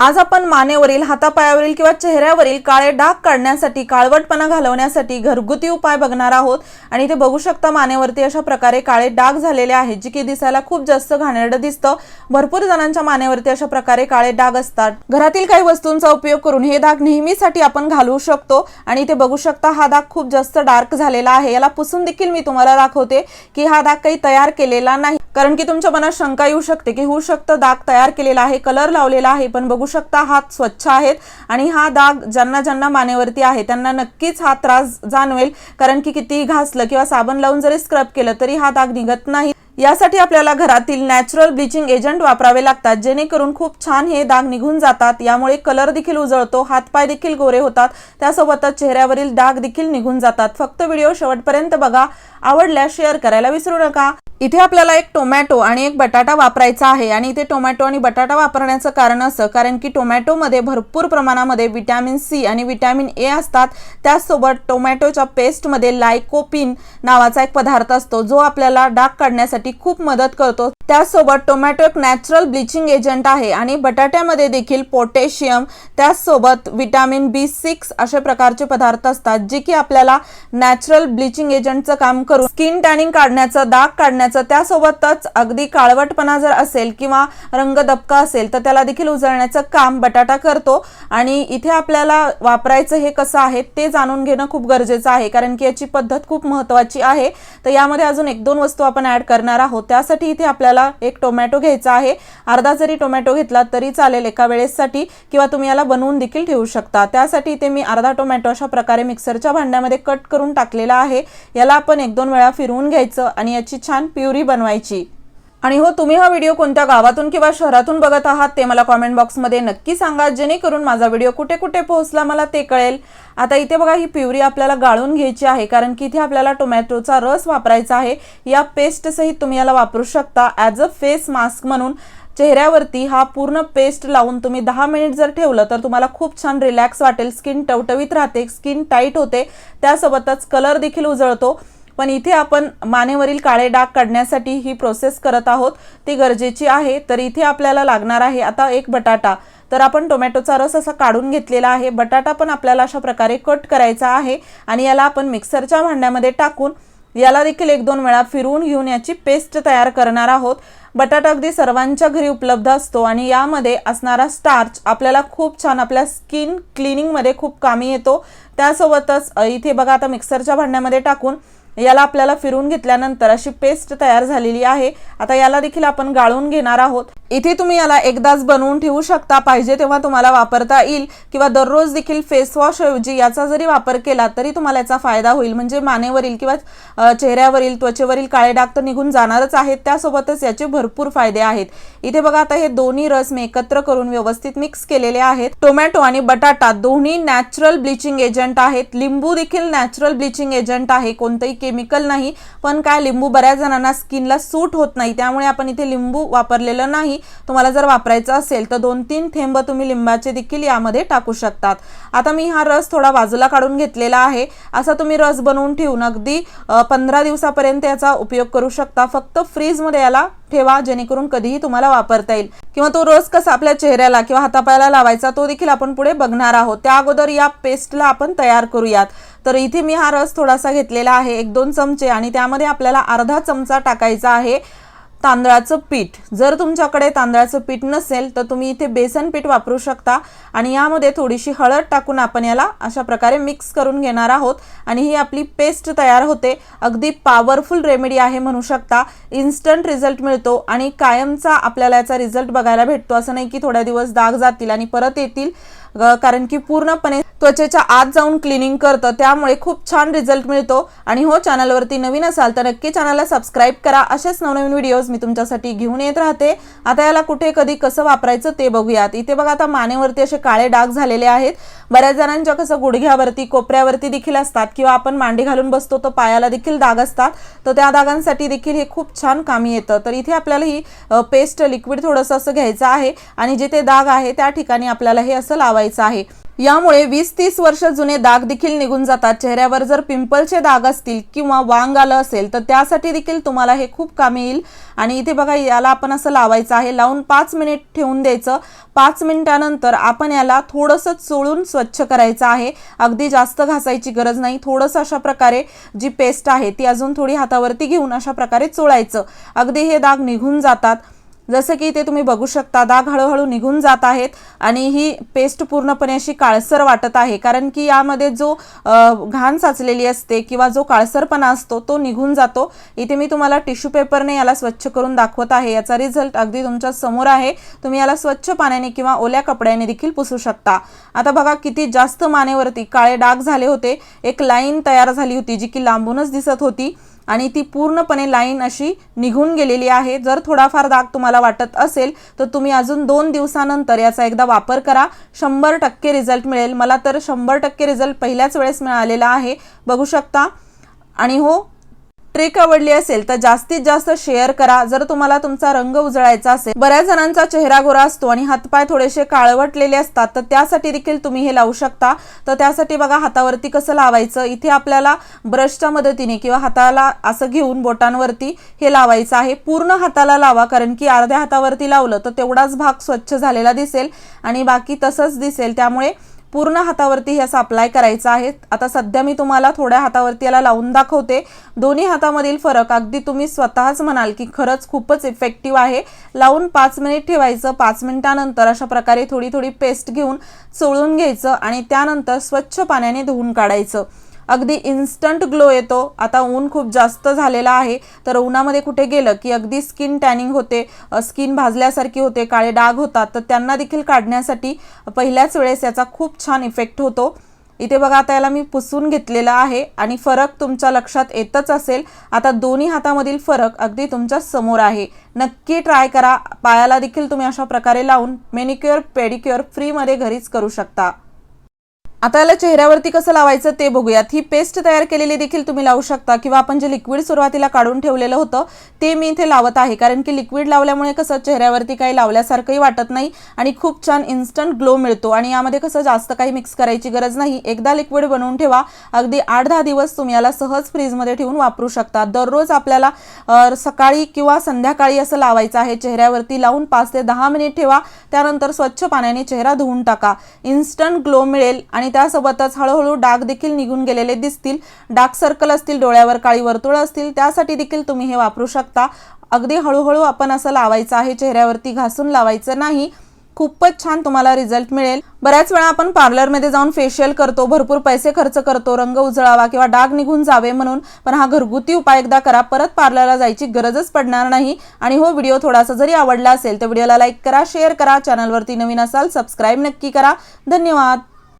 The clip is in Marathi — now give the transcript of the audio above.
आज आपण मानेवरील हातापायावरील किंवा चेहऱ्यावरील काळे डाग काढण्यासाठी काळवटपणा घालवण्यासाठी घरगुती उपाय बघणार आहोत. आणि इथे बघू शकता मानेवरती अशा प्रकारे काळे डाग झालेले आहेत जे की दिसायला खूप जास्त घाणेरडं दिसतं. भरपूर जणांच्या मानेवरती अशा प्रकारे काळे डाग असतात. घरातील काही वस्तूंचा उपयोग करून हे डाग नेहमीसाठी आपण घालवू शकतो. आणि इथे बघू शकता हा डाग खूप जास्त डार्क झालेला आहे. याला पुसून देखील मी तुम्हाला दाखवते की हा डाग काही तयार केलेला नाही. कारण की तुमच्या मनात शंका येऊ शकते की होऊ शकतं डाग तयार केलेला आहे कलर लावलेला आहे पण बघू शकता हात स्वच्छ आहेत आणि हा दाग ज्यांना ज्यांना मानेवरती आहे त्यांना नक्कीच हा त्रास जाणवेल. कारण की कितीही घासलं किंवा साबण लावून जरी स्क्रब केलं तरी हा दाग निघत नाही. यासाठी आपल्याला घरातील नॅचरल ब्लिचिंग एजंट वापरावे लागतात जेणेकरून खूप छान हे दाग निघून जातात. यामुळे कलर देखील उजळतो हातपाय देखील गोरे होतात. त्यासोबतच चेहऱ्यावरील डाग देखील निघून जातात. फक्त व्हिडिओ शेवटपर्यंत बघा. आवडल्यास शेअर करायला विसरू नका. इथे आपल्याला एक टोमॅटो आणि एक बटाटा वापरायचा आहे आणि इथे टोमॅटो आणि बटाटा वापरण्याचं कारण असं कारण की टोमॅटोमध्ये भरपूर प्रमाणामध्ये विटॅमिन सी आणि विटॅमिन ए असतात. त्याचसोबत टोमॅटोच्या पेस्टमध्ये लायकोपिन नावाचा एक पदार्थ असतो जो आपल्याला डाग काढण्यासाठी खूप मदत करतो. त्याचसोबत टोमॅटो एक नॅचरल ब्लिचिंग एजंट आहे आणि बटाट्यामध्ये देखील पोटॅशियम त्याचसोबत विटॅमिन बी सिक्स अशा प्रकारचे पदार्थ असतात जे की आपल्याला नॅचरल ब्लिचिंग एजंटचं काम करून स्किन टॅनिंग काढण्याचं दाग काढण्याचं त्यासोबतच अगदी काळवटपणा जर असेल किंवा रंग दबका असेल तर त्याला देखील उजळण्याचं काम बटाटा करतो. आणि इथे आपल्याला वापरायचं हे कसं आहे ते जाणून घेणं खूप गरजेचं आहे कारण की याची पद्धत खूप महत्वाची आहे. तर यामध्ये अजून एक दोन वस्तू आपण ॲड करणार आहोत. त्यासाठी इथे आपल्याला एक टोमॅटो घ्यायचा आहे. अर्धा जरी टोमॅटो घेतला तरी चालेल एका वेळेसाठी किंवा तुम्ही याला बनवून देखील ठेवू शकता. त्यासाठी इथे मी अर्धा टोमॅटो अशा प्रकारे मिक्सरच्या भांड्यामध्ये कट करून टाकलेला आहे. याला आपण एक दोन वेळा फिरवून घ्यायचं आणि याची छान प्युरी बनवायची. आणि हो तुम्ही हा व्हिडिओ कोणत्या गावातून किंवा शहरातून बघत आहात ते मला कॉमेंट बॉक्समध्ये नक्की सांगा. जेणेकरून माझा व्हिडिओ कुठे कुठे पोहोचला मला ते कळेल. आता इथे बघा ही प्युरी आपल्याला गाळून घ्यायची आहे कारण की इथे आपल्याला टोमॅटोचा रस वापरायचा आहे. या पेस्टसहित तुम्ही याला वापरू शकता. ॲज अ फेस मास्क म्हणून चेहऱ्यावरती हा पूर्ण पेस्ट लावून तुम्ही दहा मिनिट जर ठेवलं तर तुम्हाला खूप छान रिलॅक्स वाटेल. स्किन टवटवीत राहते स्किन टाईट होते. त्यासोबतच कलर देखील उजळतो. पण इथे आपण मानेवरील काळे डाग काढण्यासाठी ही प्रोसेस करत आहोत. ती गरजेची आहे. तर इथे आपल्याला लागणार आहे आता एक बटाटा. तर आपण टोमॅटोचा रस असा काढून घेतलेला आहे. बटाटा पण आपल्याला अशा प्रकारे कट करायचा आहे आणि याला आपण मिक्सरच्या भांड्यामध्ये टाकून याला देखील एक दोन वेळा फिरवून घेऊन याची पेस्ट तयार करणार आहोत. बटाटा अगदी सर्वांच्या घरी उपलब्ध असतो आणि यामध्ये असणारा स्टार्च आपल्याला खूप छान आपल्या स्किन क्लिनिंगमध्ये खूप कामी येतो. त्यासोबतच इथे बघा आता मिक्सरच्या भांड्यामध्ये टाकून याला आपल्याला फिरून घेतल्यानंतर अशी पेस्ट तयार झालेली आहे. आता याला देखील आपण गाळून घेणार आहोत. इथे तुम्ही याला एकदाच बनवून ठेवू शकता. पाहिजे तेव्हा तुम्हाला वापरता येईल. किंवा दररोज देखील फेस वॉश ऐवजी याचा जरी वापर केला तरी तुम्हाला याचा फायदा होईल. म्हणजे मानेवरील किंवा चेहऱ्यावरील त्वचेवरील काळे डाग तर निघून जाणारच आहेत. त्यासोबतच याचे भरपूर फायदे आहेत. इथे बघा आता हे दोन्ही रस मी एकत्र करून व्यवस्थित मिक्स केलेले आहेत. टोमॅटो आणि बटाटा दोन्ही नॅचरल ब्लिचिंग एजंट आहेत. लिंबू देखील नॅचरल ब्लिचिंग एजंट आहे. कोणतंही केमिकल नाही पण काय लिंबू बऱ्याच जणांना स्किनला सूट होत नाही त्यामुळे आपण इथे लिंबू वापरलेलं नाही. तुम्हाला जर वापरायचं असेल तर दोन तीन थेंब तुम्ही लिंबाचे देखील यामध्ये टाकू शकतात. आता मी हा रस थोडा बाजूला काढून घेतलेला आहे. असा तुम्ही रस बनवून ठेवून अगदी पंधरा दिवसापर्यंत याचा उपयोग करू शकता. फक्त फ्रीजमध्ये याला ठेवा जेणेकरून कधीही तुम्हाला वापरता येईल. किंवा तो रस कसा आपल्या चेहऱ्याला किंवा हातापायाला लावायचा तो देखील आपण पुढे बघणार आहोत. त्या अगोदर या पेस्टला आपण तयार करूयात. तर इथे मी हा रस थोडासा घेतलेला आहे एक दोन चमचे आणि त्यामध्ये आपल्याला अर्धा चमचा टाकायचा आहे. तांदळाचं पीठ. जर तुमच्याकडे तांदळाचं पीठ नसेल तर तुम्ही इथे बेसन पीठ वापरू शकता आणि यामध्ये थोडीशी हळद टाकून आपण याला अशा प्रकारे मिक्स करून घेणार आहोत. आणि ही आपली पेस्ट तयार होते. अगदी पॉवरफुल रेमेडी आहे म्हणू शकता. इन्स्टंट रिझल्ट मिळतो आणि कायमचा आपल्याला याचा रिझल्ट बघायला भेटतो. असं नाही की थोड्या दिवस दाग जातील आणि परत येतील. कारण की पूर्णपणे त्वचेच्या आत जाऊन क्लिनिंग करतं त्यामुळे खूप छान रिझल्ट मिळतो. आणि हो चॅनलवरती नवीन असाल तर नक्की चॅनलला सबस्क्राईब करा. असेच नवनवीन व्हिडिओज मी तुमच्यासाठी घेऊन येत राहते. आता याला कुठे कधी कसं वापरायचं ते बघूयात. इथे बघा आता मानेवरती असे काळे डाग झालेले आहेत. बऱ्याच जणांच्या कसं गुडघ्यावरती कोपऱ्यावरती देखील असतात किंवा आपण मांडी घालून बसतो तर पायाला देखील दाग असतात. तर त्या दागांसाठी देखील हे खूप छान कामी येतं. तर इथे आपल्याला ही पेस्ट लिक्विड थोडंसं असं घ्यायचं आहे आणि जिथे दाग आहे त्या ठिकाणी आपल्याला हे असं लावायचं आहे. यामुळे वीस तीस वर्ष जुने दाग देखील निघून जातात. चेहऱ्यावर जर पिंपलचे दाग असतील किंवा वांग आलं असेल तर त्यासाठी देखील तुम्हाला हे खूप कामी येईल. आणि इथे बघा याला आपण असं लावायचं आहे. लावून पाच मिनिट ठेवून द्यायचं. पाच मिनिटानंतर आपण याला थोडंसं चोळून स्वच्छ करायचं आहे. अगदी जास्त घासायची गरज नाही. थोडंसं अशा प्रकारे जी पेस्ट आहे ती अजून थोडी हातावरती घेऊन अशा प्रकारे चोळायचं. अगदी हे दाग निघून जातात. जसं की ते तुम्ही बघू शकता दाग हळूहळू निघून जात आहेत आणि ही पेस्ट पूर्णपणे अशी काळसर वाटत आहे. कारण की यामध्ये जो घाण साचलेली असते किंवा जो काळसरपणा असतो तो निघून जातो. इथे मी तुम्हाला टिश्यू पेपरने याला स्वच्छ करून दाखवत आहे. याचा रिझल्ट अगदी तुमच्यासमोर आहे. तुम्ही याला स्वच्छ पाण्याने किंवा ओल्या कपड्याने देखील पुसू शकता. आता बघा किती जास्त मानेवरती काळे डाग झाले होते. एक लाईन तयार झाली होती जी की लांबूनच दिसत होती. आणि ती पूर्णपणे लाईन अशी निघून गेलेली आहे. जर थोडाफार दाग तुम्हाला वाटत असेल तर तुम्ही अजून दोन दिवसानंतर याचा एकदा वापर करा. शंभर टक्के रिझल्ट मिळेल. मला तर शंभर टक्के रिझल्ट पहिल्याच वेळेस मिळालेला आहे. बघू शकता. आणि हो ट्रिक आवडली असेल तर जास्तीत जास्त शेअर करा. जर तुम्हाला तुमचा रंग उजळायचा असेल बऱ्याच जणांचा चेहरा गोरा असतो आणि हातपाय थोडेसे काळवटलेले असतात तर त्यासाठी देखील तुम्ही हे लावू शकता. तर त्यासाठी बघा हातावरती कसं लावायचं? इथे आपल्याला ब्रशच्या मदतीने किंवा हाताला असं घेऊन बोटांवरती हे लावायचं आहे. पूर्ण हाताला लावा कारण की अर्ध्या हातावरती लावलं तर तेवढाच भाग स्वच्छ झालेला दिसेल आणि बाकी तसंच दिसेल. त्यामुळे पूर्ण हातावरती हे असं अप्लाय करायचं आहे आता सध्या मी तुम्हाला थोड्या हातावरती याला लावून दाखवते. दोन्ही हातामधील फरक अगदी तुम्ही स्वतःच म्हणाल की खरंच खूपच इफेक्टिव्ह आहे. लावून पाच मिनिट ठेवायचं. पाच मिनिटानंतर अशा प्रकारे थोडी थोडी पेस्ट घेऊन चोळून घ्यायचं आणि त्यानंतर स्वच्छ पाण्याने धुवून काढायचं. अगदी इन्स्टंट ग्लो येतो. आता ऊन खूप जास्त झालेला आहे. तर उन्हामध्ये कुठे गेलं की अगदी स्किन टॅनिंग होते स्किन भाजल्यासारखी होते काळे डाग होतात. तर त्यांना देखील काढण्यासाठी पहिल्याच वेळेस याचा खूप छान इफेक्ट होतो. इथे बघा आता याला मी पुसून घेतलेला आहे आणि फरक तुमच्या लक्षात येतच असेल. आता दोन्ही हातामधील फरक अगदी तुमच्यासमोर आहे. नक्की ट्राय करा. पायाला देखील तुम्ही अशा प्रकारे लावून मेनिक्युअर पेडिक्युअर फ्रीमध्ये घरीच करू शकता. आता याला चेहऱ्यावरती कसं लावायचं ते बघूयात. ही पेस्ट तयार केलेली देखील तुम्ही लावू शकता किंवा आपण जे लिक्विड सुरुवातीला काढून ठेवलेलं होतं ते मी इथे लावत आहे. कारण की लिक्विड लावल्यामुळे कसं चेहऱ्यावरती काही लावल्यासारखंही वाटत नाही आणि खूप छान इन्स्टंट ग्लो मिळतो. आणि यामध्ये कसं जास्त काही मिक्स करायची गरज नाही. एकदा लिक्विड बनवून ठेवा. अगदी आठ दहा दिवस तुम्ही याला सहज फ्रीजमध्ये ठेवून वापरू शकता. दररोज आपल्याला सकाळी किंवा संध्याकाळी असं लावायचं आहे. चेहऱ्यावरती लावून पाच ते दहा मिनिट ठेवा. त्यानंतर स्वच्छ पाण्याने चेहरा धुवून टाका. इन्स्टंट ग्लो मिळेल आणि आणि त्यासोबतच हळूहळू डाग देखील निघून गेलेले दिसतील. डार्क सर्कल असतील डोळ्यावर काळी वर्तुळ असतील त्यासाठी देखील तुम्ही हे वापरू शकता. अगदी हळूहळू आपण असं लावायचं आहे चेहऱ्यावरती घासून लावायचं नाही. खूपच छान तुम्हाला रिझल्ट मिळेल. बऱ्याच वेळा आपण पार्लरमध्ये जाऊन फेशियल करतो भरपूर पैसे खर्च करतो रंग उजळावा किंवा डाग निघून जावे म्हणून. पण हा घरगुती उपाय एकदा करा परत पार्लरला जायची गरजच पडणार नाही. आणि हो व्हिडिओ थोडासा जरी आवडला असेल तर व्हिडिओला लाईक करा शेअर करा चॅनलवरती नवीन असाल सबस्क्राईब नक्की करा. धन्यवाद!